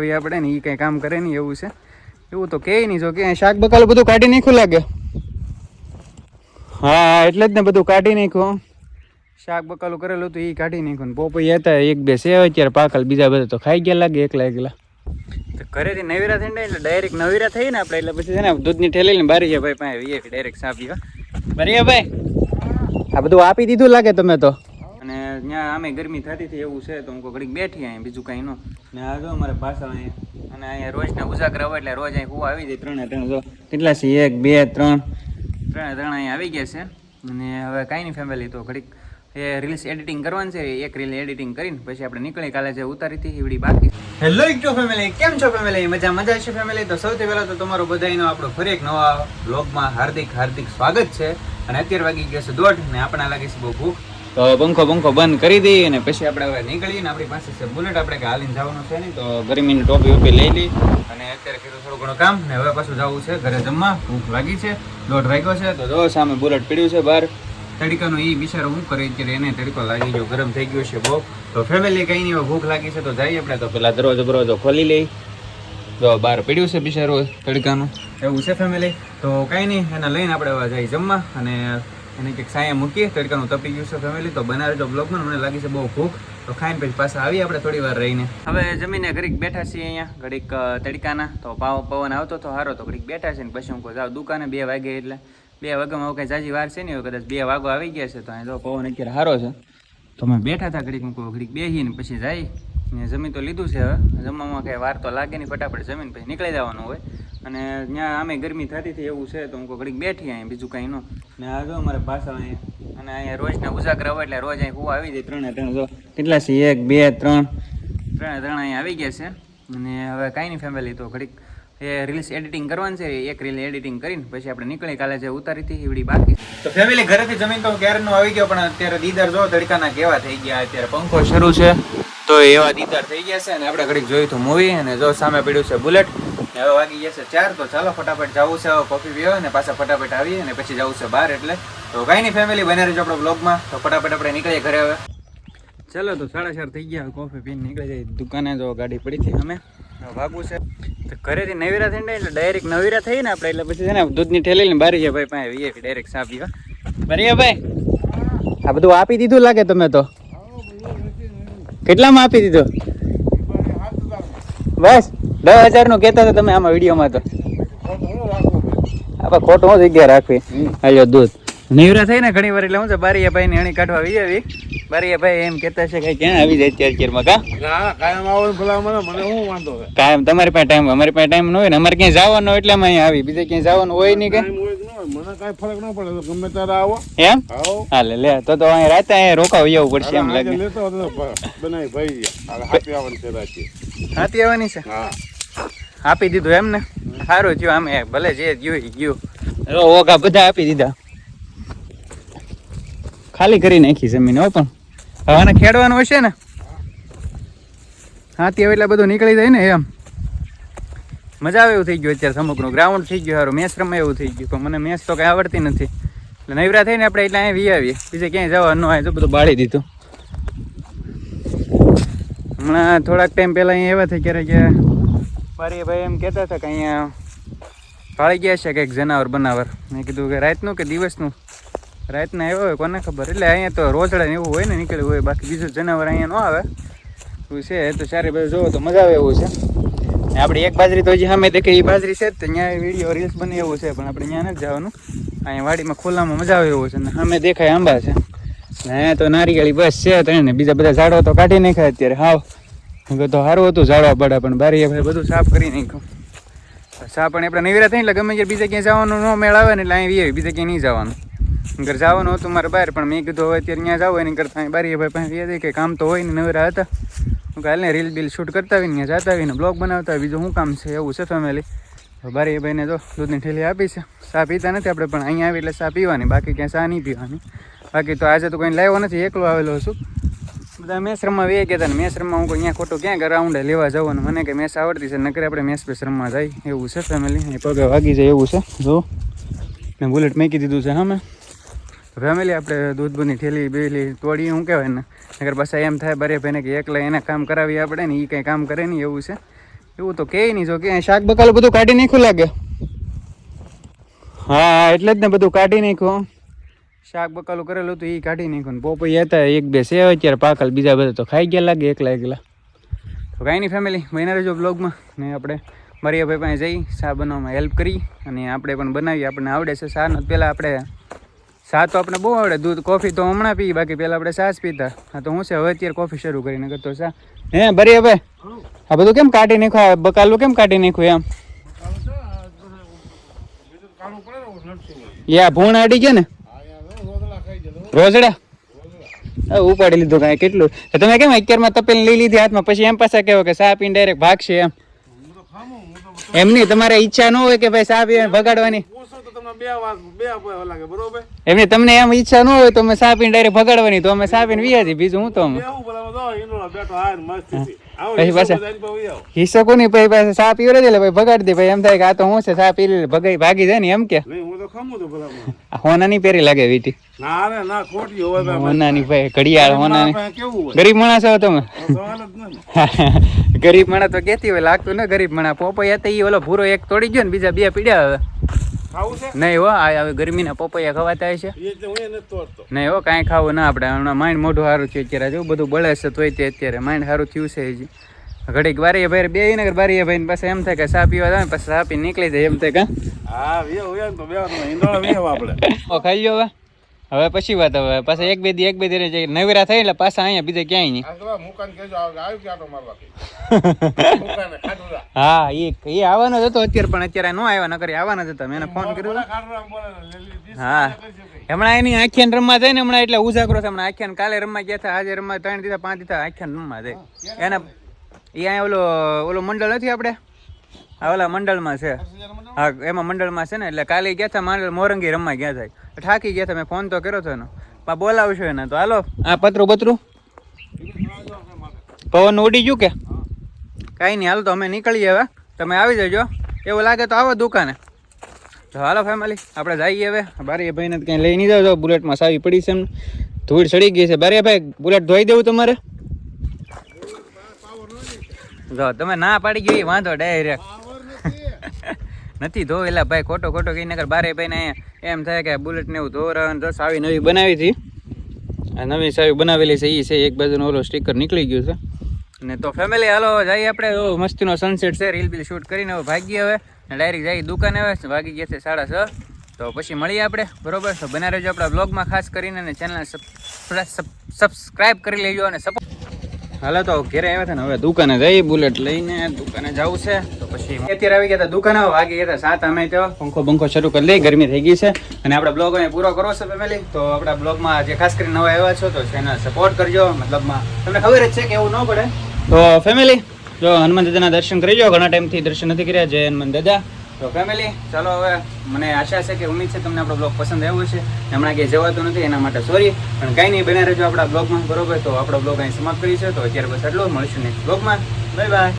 આવી આપણે ને એ કંઈ કામ કરે નહીં એવું છે. એવું તો કે નહીં જો કે શાક બકાલું બધું કાઢી નાખ્યું લાગે. હા, એટલે જ ને બધું કાઢી નાખ્યું શાક બકાલું કરેલું હતું એ કાઢી નાખ્યું પોપૈયા હતા, એક બે સેવ અત્યારે પાકલ બીજા બધા તો ખાઈ ગયા લાગે, એકલા એકલા. તો ઘરેથી નવીરા થઈને એટલે ડાયરેક્ટ નવીરા થઈ ને આપણે, એટલે પછી છે ને દૂધની ઠેલી ને બારી ભાઈ પાસે ડાયરેક્ટ સાપી બરીએ ભાઈ? આ બધું આપી દીધું લાગે તમે તો? ત્યાં આમે ગરમી થતી હતી, એવું છે, તો હું ઘડીક બેઠી અહીંયા બીજું કાંઈ નો. ને આ જો અમારે પાછળ અહીંયા અને અહીંયા રોજના ઉજાગર હોય એટલે રોજ અહીં હું આવી જાય ત્રણે ત્રણ. જો કેટલા છે? એક, બે, ત્રણ. ત્રણે ત્રણ અહીંયા આવી ગયા છે. અને હવે કાંઈ નહીં ફેમિલી તો ઘડીક એ રીલ્સ એડિટિંગ કરવાની છે, એક રીલ એડિટિંગ કરીને પછી આપણે નીકળી કાલે જે ઉતારી હતી એવડી બાકી. હેલો ઇક્ટો ફેમિલી કેમ છો ફેમિલી મજા મજા છે ફેમિલી તો સૌથી પહેલાં તો તમારો બધાનો આપણો ફરી એક નવા બ્લોગમાં હાર્દિક હાર્દિક સ્વાગત છે. અને અત્યારે વાગી ગયો છે દોઢ, ને આપણા લાગે છે બહુ ભૂખ. તો પંખો પંખો બંધ કરી દઈએ અને પછી આપણે હવે નીકળીએ ને આપણી પાસે છે બુલેટ. આપણે કે હાલીને જવાનું છે નહીં, તો ગરમીની ટોપી ઉપી લઈ લઈ અને અત્યારે કીધું થોડું ઘણું કામ ને હવે પાછું જવું છે ઘરે જમવા. ભૂખ લાગી છે દોઢ વાગ્યો છે. તો જો સામે બુલેટ પીડ્યું છે બહાર. તડકાનો એ બિચારો હું કરી અત્યારે, એને તડકો લાગી ગયો, ગરમ થઈ ગયો છે બહુ. તો ફેમિલી કંઈ નહીં ભૂખ લાગી છે તો જઈએ આપણે. તો પેલા દરવાજો બરવાજો ખોલી લઈ તો બહાર પડ્યું છે બિચારો તડકાનું. એવું છે ફેમિલી તો કાંઈ નહીં, એને લઈને આપણે જઈએ જમવા. અને એને કંઈક સાયા મૂકીએ, તડકાનું તપી ગયું છે ફેમિલી તો બનાવે તો બ્લોગમાં મને લાગી છે બહુ ભૂખ. તો ખાઈને પછી પાછા આવીએ આપણે થોડી વાર રહીને. હવે જમીને ઘડીક બેઠા છીએ અહીંયા, ઘડીક તડકાના. તો પાવ પવન આવતો તો સારો તો ઘડીક બેઠા છે ને પછી હું જાઉં દુકાને બે વાગે એટલે. બે વાગ્યામાં કાંઈ જાજી વાર છે ને કદાચ બે વાગો આવી ગયા છે તો અહીં જો પવન અત્યારે સારો છે. તો અમે બેઠા હતા ઘડીક, હું ઘડીક બેસી ને પછી જાય. ને જમી તો લીધું છે હવે. જમવામાં કાંઈ વાર તો લાગે નહીં, ફટાફટ જમીન પછી નીકળી જવાનું હોય. અને ત્યાં આમે ગરમી થતી હતી એવું છે તો હું ઘડીક બેઠી અહીંયા બીજું કાંઈ ન. ને આ જો અમારે પાછળ અહીંયા અને અહીંયા રોજના ઉજાગરા હોય એટલે રોજ અહીં હું આવી જાય ત્રણે ત્રણ જો. કેટલા છે એક બે ત્રણ. ત્રણે ત્રણ અહીંયા આવી ગયા છે. અને હવે કાંઈ નહીં ફેમિલી તો ઘડીક એ રીલ્સ એડિટિંગ કરવાનું છે એક રીલ એડિટિંગ કરીને પછી આપણે નીકળી કાલે જે ઉતારી હતી એવડી બાકી. તો ફેમિલી ઘરેથી જમીન તો ક્યારનો આવી ગયો પણ અત્યારે દીદાર જો તડકાના કેવા થઈ ગયા અત્યારે પંખો શરૂ છે. તો એવા દીદાર થઈ ગયા છે અને આપણે ઘડીક જોયું તો મૂવી અને જો સામે પડ્યું છે બુલેટ હવે વાગી જશે ચાર, તો ચાલો ફટાફટ જવું છે, હવે કોફી પીવો અને પાછા ફટાફટ આવીએ અને પછી જવું છે બહાર એટલે. તો કાંઈ નહીં ફેમિલી બને રહેજો આપણો બ્લોગમાં તો ફટાફટ આપણે નીકળીએ ઘરે હવે. ચલો, તો સાડા ચાર થઈ ગયા. કોફી પીને નીકળી જાય દુકાને જો ગાડી પડી હતી અમે ભાગવું છે. તો ઘરેથી નવીરા થઈને એટલે ડાયરેક્ટ નવીરા થઈ ને આપણે એટલે પછી છે ને દૂધની ઠેલી ને બારી ભાઈ પાસે વીએ ડાયરેક્ટ સા પીવા. બરીએ ભાઈ, આ બધું આપી દીધું લાગે તમે તો? કેટલામાં આપી દીધું? બસ. દસ હજારનું કેતા હતા તમે આમાં વિડીયોમાં તો. આપણે ખોટું હું જગ્યા રાખવી. આયો દૂધ. નીવરા થઈ ને ઘણી વાર એટલે હું છે બારીયા ભાઈ ને અણી કાઢવા આવી આવી. બારીયા ભાઈ એમ કેતા છે કે ક્યાં આવી જાય અત્યારે અત્યારમાં કા? કાયમ આવો ભલા મને મને શું વાંધો છે? કાયમ તમારી પાસે ટાઈમ અમારી પાસે ટાઈમ ન હોય ને અમારે ક્યાંય જવાનું હોય એટલે અમે અહીંયા આવી. બીજે ક્યાંય જવાનું હોય નહીં કે? મને કાંઈ ફરક ન પડે તો ગમે ત્યારે આવો. એમ? હાલે લે તો તો અહીંયા રાતે અહીંયા રોકાવી જવું પડશે એમ લાગે. લેતો બનાવી ભાઈ હાથી આવવાની છે રાતે. હાથી આવવાની છે? હા. આપી દીધું એમ ને સારું થયું આમે ભલે જે ગયું. ગયું ઓગા બધા આપી દીધા. ખાલી કરી નાખી જમીન હો પણ. હવાને ખેડવાનું હશે ને? હાથી આવે એટલે બધું નીકળી જાય ને એમ. મજા આવે એવું થઈ ગયું અત્યારે સમુકનું ગ્રાઉન્ડ થઈ ગયું સારું મેચ રમે એવું થઈ ગયું. પણ મને મેચ તો કાંઈ આવડતી નથી. એટલે નવરા થઈને આપણે એટલે અહીંયા વી આવીએ. બીજે ક્યાંય જવાનું હોય તો બધું બાળી દીધું. હમણાં થોડાક ટાઈમ પહેલાં અહીંયા એવા થઈ ક્યારે કે મારી ભાઈ એમ કહેતા હતા કે અહીંયા ભાળી ગયા છે કંઈક જનાવર બનાવર. મેં કીધું કે રાતનું કે દિવસનું? રાતના આવ્યો હોય કોને ખબર? એટલે અહીંયા તો રોજડા એવું હોય ને નીકળ્યું હોય, બાકી બીજું જનાવર અહીંયા ન આવે. એવું છે તો સારી બધું જોવો તો મજા આવે એવું છે. આપણે એક બાજરી તો હજી સામે દેખે એ બાજરી છે તો ત્યાં વીડિયો રીલ્સ બને એવું છે, પણ આપણે ત્યાં નથી જવાનું. અહીંયા વાડીમાં ખુલ્લામાં મજા આવે એવું છે, ને સામે દેખાય આંબા છે. ને તો નારિયેળી બસ છે ત્રણ બીજા બધા ઝાડો તો કાઢી નાખ્યા અત્યારે. હાવ. તો સારું હતું ઝાડવા પડે પણ બારીએ ભાઈ બધું સાફ કરી નાખ્યું. સાફ પણ આપણે નવીરા થઈને ગમે ત્યારે બીજે ક્યાંય જવાનું ન મેળ આવે ને એટલે અહીં વી બીજે ક્યાંય નહીં જવાનું. ઘર જવાનું હતું મારે બહાર, પણ મેં કીધું હવે અત્યારે ત્યાં જાવ એની કરતાં બારી ભાઈ પાસે વી કે કામ તો હોય ને નવરા હતા. હું કાલે રીલ બિલ શૂટ કરતા આવીને ત્યાં જતા આવીને બ્લોગ બનાવતા હોય બીજું શું કામ છે એવું છે ફેમિલી બારીએ ભાઈને તો દૂધની ઠેલી આપી છે. ચા પીતા નથી આપણે, પણ અહીંયા આવી એટલે ચા પીવાની, બાકી ક્યાં ચા નહીં પીવાની. બાકી તો આજે તો કંઈ લાવ્યો નથી, એકલો આવેલો છું. બધા મેસ રમવા વે કહેતા ને મેસ રમવા હું કોઈ અહીંયા ખોટું ક્યાં ગ્રાઉન્ડે લેવા જવાનું મને કે મેસ આવડતી છે નકરે આપણે મેસ પેસ રમવા જાય. એવું છે ફેમિલી એ પગે વાગી જાય એવું છે. જો, મેં બુલેટ મેકી દીધું છે સામે ફેમિલી આપણે દૂધ બની ઠેલી બેલી, તોડી હું કહેવાય ને? નગર પાછા એમ થાય બરે ભાઈને કે એકલા એને કામ કરાવીએ આપણે ને એ કંઈ કામ કરે નહીં એવું છે. એવું તો કહે નહીં, જો કે શાક બકાલું બધું કાઢી નાખ્યું લાગે. હા એટલે જ ને બધું કાઢી નાખ્યું શાક બકાલું કરેલું હતું એ કાઢી નાખ્યું પોપૈયા હતા એક બે છે અત્યારે પાકલ બીજા બધા તો ખાઈ ગયા લાગે એકલા એકલા. તો કાંઈ નહીં ફેમિલી મહિના રહેજો બ્લોગમાં ને આપણે મારી ભાઈ પાસે જઈ શા બનાવવામાં હેલ્પ કરી અને આપણે પણ બનાવી આપણને આવડે છે શા નથી પહેલાં આપણે શા તો આપણે બહુ આવડે દૂધ કોફી તો હમણાં પી બાકી પહેલાં આપણે શા જ પીતા. હા તો હું છે હવે અત્યારે કોફી શરૂ કરીને કરતો શા હે બરિયાભાઈ આ બધું કેમ કાઢી નાખ્યું? આ બકાલું કેમ કાઢી નાખ્યું એમ? યા ભૂણ અડી ગયા ને? રોજડા? ઉપાડી લીધું કાંઈ, કેટલું? તમે કેમ અત્યારમાં તપેલ લઈ લીધી હાથમાં? પછી એમ પાછા કહેવો કે સાપ ડાયરેક્ટ ભાગશે એમ? એમ નહીં, તમારે ઈચ્છા ન હોય કે ભાઈ સાપ ભગાડવાની? એમની તમને એમ ઈચ્છા ન હોય તો અમે સાપીને ડાયરેક્ટ ભગાડવાની, તો અમે સાપીને પીને વિયાજી બીજું હું તો પછી પાછા- હિસ્સો કોની ભાઈ પાસે ચા પીવડે એટલે ભાઈ ભગાડી દે ભાઈ એમ થાય કે આ તો હું છે ચા પી ભગાઈ ભાગી જાય ને એમ કે. હોનાની પેરી લાગે વીટી. હોનાની ભાઈ ઘડિયાળ હોનાની. ગરીબ માણસ છો તમે. ગરીબ માણસ તો કેતી હોય લાગતું ને ગરીબ માણસ. પોપૈયા તો ઈ ઓલો ભૂરો એક તોડી ગયો ને બીજા બે પીડ્યા હવે. નહીં હો આ હવે ગરમીના પપૈયા ખવાતા છે નહીં હો કાંઈ ખાવું ના આપણે હમણાં માઇન્ડ મોઢું સારું છે અત્યારે. જો બધું બળે છે તોય તે અત્યારે. માઇન્ડ સારું થયું છે હજી. ઘડીક બારીએ ભાઈ બે ને બારીએ ભાઈ પાસે એમ થાય કે સા પીવા જાય પછી સા પી નીકળી જાય એમ થાય કા. હા તો બે આપણે ઓ ખાઈ લ્યો હવે. હવે પછી વાત હવે પાછા એક બે દી એક બે દી જાય નવીરા થઈ એટલે પાછા અહીંયા બીજે ક્યાંય નહીં. હા એ એ આવવાનો જ હતો અત્યારે પણ અત્યારે નો આવ્યા નકર એ આવવાના જ હતા. મેં ફોન કર્યો. હા. હમણાં એની આખ્યાન રમવા જાય ને હમણાં એટલે ઉજાગરો છે હમણાં આખ્યાન કાલે રમવા ગયા હતા આજે રમવા ત્રણ દીધા પાંચ દીધા આખ્યાન રમવા જાય. એને એ અહીંયા ઓલો ઓલો મંડળ નથી આપણે? આ ઓલા મંડળમાં છે. હા એમાં મંડળમાં છે ને એટલે કાલે ગયા હતા માંડળ મોરંગી રમવા ગયા થાય ઠાકી ગયા હતા મેં ફોન તો કર્યો હતો એનો. પા બોલાવશો એને તો. હાલો. આ પતરું પતરું. પવન ઉડી ગયું કે? કાંઈ નહીં હાલ તો અમે નીકળીએ હવે. તમે આવી જજો. એવું લાગે તો આવો દુકાને. તો હાલો ફેમિલી આપણે જઈએ હવે. બારીએ ભાઈને કંઈ લઈ નહીં જાવ બુલેટમાં સાવી પડી છે એમ. ધૂળ ચડી ગઈ છે. બારીએ ભાઈ બુલેટ ધોઈ દેવું તમારે? જો તમે ના પાડી ગઈ વાંધો ડાયરેક્ટ નથી ધોવેલા ભાઈ, ખોટો ખોટો કઈ નકર બારે ભાઈ ને એમ થાય કે બુલેટ ને એવું ધોરણ તો સાવી નવી બનાવી હતી. આ નવી સાવી બનાવેલી છે એ છે, એક બાજુનો ઓલો સ્ટીકર નીકળી ગયું છે. ને તો ફેમિલી હાલો, જઈએ આપણે. મસ્તીનો સનસેટ છે રીલ બિલ શૂટ કરીને ભાગી ભાગીએ હવે. ડાયરેક્ટ જઈએ દુકાને હવે, ભાગી ગયા છે સાડા છ. તો પછી મળીએ આપણે, બરોબર? તો બના રહેજો આપણા બ્લોગમાં ખાસ કરીને અને ચેનલ સબસ્ક્રાઈબ કરી લેજો અને સપોર્ટ હાલો તો ઘેરે આવ્યા હતા ને હવે દુકાને જઈ, બુલેટ લઈને દુકાને જવું છે. તો પછી અત્યારે આવી ગયા હતા દુકાને વાગી ગયા હતા સાત, અમે તો પંખો બંખો શરૂ કરી લઈ ગરમી થઈ ગઈ છે. અને આપણા બ્લોગ અહીં પૂરો કરવો છે ફેમિલી. તો આપણા બ્લોગમાં જે ખાસ કરીને નવા આવ્યા છો, તો ચેનલ સપોર્ટ કરજો. મતલબમાં તમને ખબર જ છે કે એવું ન પડે. તો ફેમિલી, જો હનુમાન દાદાના દર્શન કરી જાઓ ઘણા ટાઈમથી દર્શન નથી કર્યા, જય હનુમાન દાદા. તો ફેમિલી ચાલો હવે મને આશા છે કે ઉમ્મીદ છે તમને આપણો બ્લોગ પસંદ આવ્યો છે હમણાં ક્યાંય જવાતું નથી, એના માટે સોરી પણ કાંઈ નહીં બને રહેજો આપણા બ્લોગમાં બરોબર? તો આપણો બ્લોગ અહીં સમાપ્ત કરી છે તો અત્યારે બસ એટલું મળીશું નેક્સ્ટ બ્લોગમાં બાય બાય